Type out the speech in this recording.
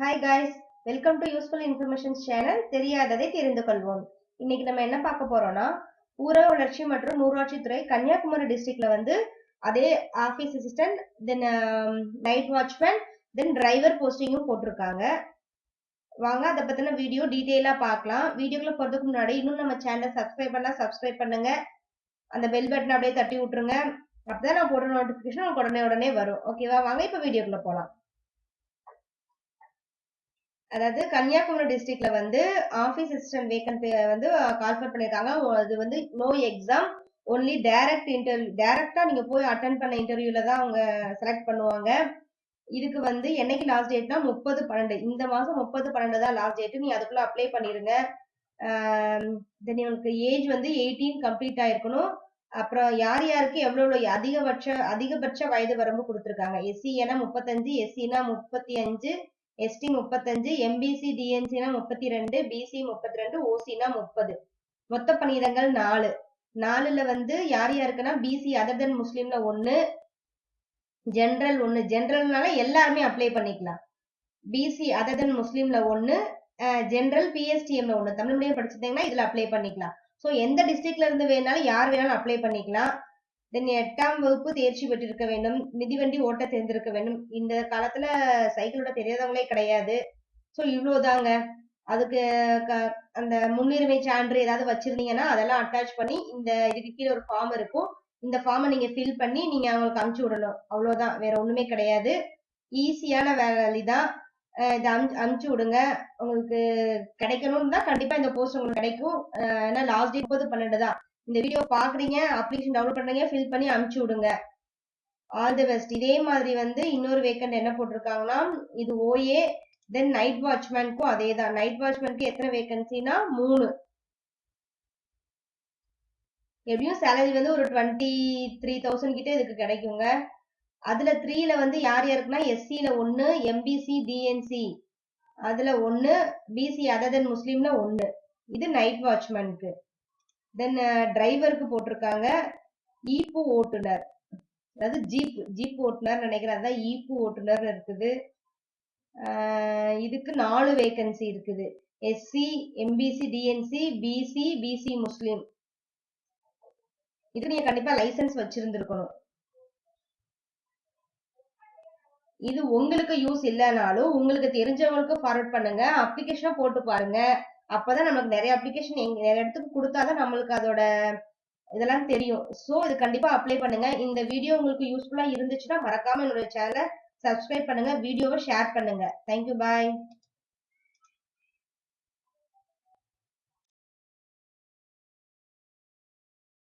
Hi guys welcome to useful informations channel தெரியாததை தெரிந்து கொள்வோம். இன்னைக்கு நம்ம என்ன பார்க்க போறோம்னா ஊரக வளர்ச்சி மற்றும் ஊராட்சித்துறை கன்னியாகுமரி டிஸ்ட்ரிக்ட்ல வந்து அதே office assistant then night watchman then driver போஸ்டிங்கும் போட்டிருக்காங்க. வாங்க அதை பத்தின வீடியோ டீட்டெயிலா பார்க்கலாம். வீடியோக்குள்ள போறதுக்கு முன்னாடி இன்னும் நம்ம சேனலை சப்ஸ்கிரைப் பண்ணா சப்ஸ்கிரைப் பண்ணுங்க. அந்த பெல் பட்டன் அப்படியே தட்டி விட்டுருங்க. அப்பதான் நான் போடுற நோட்டிபிகேஷன் உங்களுக்கு உடனே உடனே வரும். ஓகேவா வாங்க இப்போ வீடியோக்குள்ள போகலாம் அதாவது கன்னியாகுமரி டிஸ்ட்ரிக்ட்ல வந்து ஆஃபீஸ் அசிஸ்டன்ட் வேக்கன்ட் வந்து கால்ஃபர் பண்ணியிருக்காங்க அது வந்து no exam only direct interview டைரக்டா நீங்க போய் அட்டன் பண்ண இன்டர்வியூல தான் அவங்க செலக்ட் பண்ணுவாங்க. இதுக்கு வந்து என்னைக்கு லாஸ்ட் டேட்னா முப்பது பன்னெண்டு. இந்த மாசம் முப்பது பன்னெண்டு தான் லாஸ்ட் டேட் நீ அதுக்குள்ள அப்ளை பண்ணிருங்க. தென் உங்களுக்கு ஏஜ் வந்து எயிட்டீன் கம்ப்ளீட் ஆயிருக்கணும். அப்புறம் யார் யாருக்கு எவ்வளவு அதிகபட்ச அதிகபட்ச வயது வரம்பு கொடுத்துருக்காங்க. எஸ்சினா முப்பத்தஞ்சு எஸ்சினா முப்பத்தி அஞ்சு எஸ்டி முப்பத்தஞ்சு எம்பிசி டிஎன்சினா முப்பத்தி ரெண்டு பிசி முப்பத்தி ரெண்டு ஓசினா முப்பது. மொத்த பணியிடங்கள் நாலு. நாலுல வந்து யார் யாருக்குன்னா பிசி அதர் தென் முஸ்லீம்ல ஒண்ணு ஜென்ரல் ஒன்னு ஜென்ரல்னால எல்லாருமே அப்ளை பண்ணிக்கலாம். பிசி அதர் தென் முஸ்லீம்ல ஒண்ணு ஜென்ரல் பிஎஸ்டிஎம்ல ஒன்னு தமிழ் மீடியம் படிச்சிருந்தீங்கன்னா இதுல அப்ளை பண்ணிக்கலாம். ஸோ எந்த டிஸ்ட்ரிக்ட்ல இருந்து வேணாலும் யார் வேணாலும் அப்ளை பண்ணிக்கலாம். தென் எட்டாம் வகுப்பு தேர்ச்சி பெற்றிருக்க வேண்டும். மிதிவண்டி ஓட்ட தெரிந்திருக்க வேண்டும். இந்த காலத்துல சைக்கிளோட தெரியாதவங்களே கிடையாது. ஸோ இவ்வளவுதாங்க. அதுக்கு அந்த முன்னுரிமை சான்று ஏதாவது வச்சிருந்தீங்கன்னா அதெல்லாம் அட்டாச் பண்ணி இந்த இதுக்கு கீழே ஒரு ஃபார்ம் இருக்கும். இந்த ஃபார்மை நீங்க ஃபில் பண்ணி நீங்க அவங்களுக்கு அமுச்சு விடணும். அவ்வளவுதான். வேற ஒண்ணுமே கிடையாது. ஈஸியான வேலை தான் இதை அம் அமுச்சு விடுங்க. உங்களுக்கு கிடைக்கணும்னு தான் கண்டிப்பா இந்த போஸ்ட் உங்களுக்கு கிடைக்கும். ஏன்னா லாஸ்ட் டே முப்பது பன்னெண்டு தான். இந்த வீடியோ பாக்குறீங்க அப்ளிகேஷன் டவுன்லோட் பண்ணுறீங்க ஃபில் பண்ணி அமுச்சு விடுங்க. ஆல் தி பெஸ்ட் இதே மாதிரி வந்து இன்னொரு வேக்கண்ட் என்ன போட்டிருக்காங்கன்னா இது ஓஏ தென் நைட் வாட்ச்மேனுக்கும் அதே தான் நைட் வாட்ச்மேனுக்கு எத்தனை வேகன்சினா மூணு. எப்படியும் சேலரி வந்து ஒரு டுவெண்ட்டி த்ரீ தௌசண்ட் கிட்ட இதுக்கு கிடைக்குங்க. அதுல த்ரீல வந்து யார் யாருக்குன்னா எஸ்சியில ஒன்னு எம்பிசி டிஎன்சி அதுல ஒன்னு பிசி அதர் தென் முஸ்லீம்ல ஒன்னு இது நைட் வாட்ச்மேனுக்கு தென் டிரைவருக்கு uh, போட்டிருக்காங்க. ஈப்பு ஓட்டுநர் அதாவது ஜீப் ஜீப் ஓட்டுநர் நினைக்கிறேன். அதான் ஈப்பு ஓட்டுநர் இருக்குது. இதுக்கு நாலு வேகன்சி இருக்குது. SC MBC DNC BC BC Muslim இது நீங்க கண்டிப்பா லைசன்ஸ் வச்சிருந்திருக்கணும். இது உங்களுக்கு யூஸ் இல்லைனாலும் உங்களுக்கு தெரிஞ்சவங்களுக்கு ஃபார்வர்ட் பண்ணுங்க. அப்ளிகேஷனா போட்டு பாருங்க. அப்பதான் நமக்கு நிறைய அப்ளிகேஷன் எங்க நிறைய இடத்துக்கு கொடுத்தாதான் நம்மளுக்கு அதோட இதெல்லாம் தெரியும். ஸோ இது கண்டிப்பா அப்ளை பண்ணுங்க. இந்த வீடியோ உங்களுக்கு யூஸ்ஃபுல்லா இருந்துச்சுன்னா மறக்காம என்னோட சேனலை சப்ஸ்கிரைப் பண்ணுங்க. வீடியோவை ஷேர் பண்ணுங்க. Thank you bye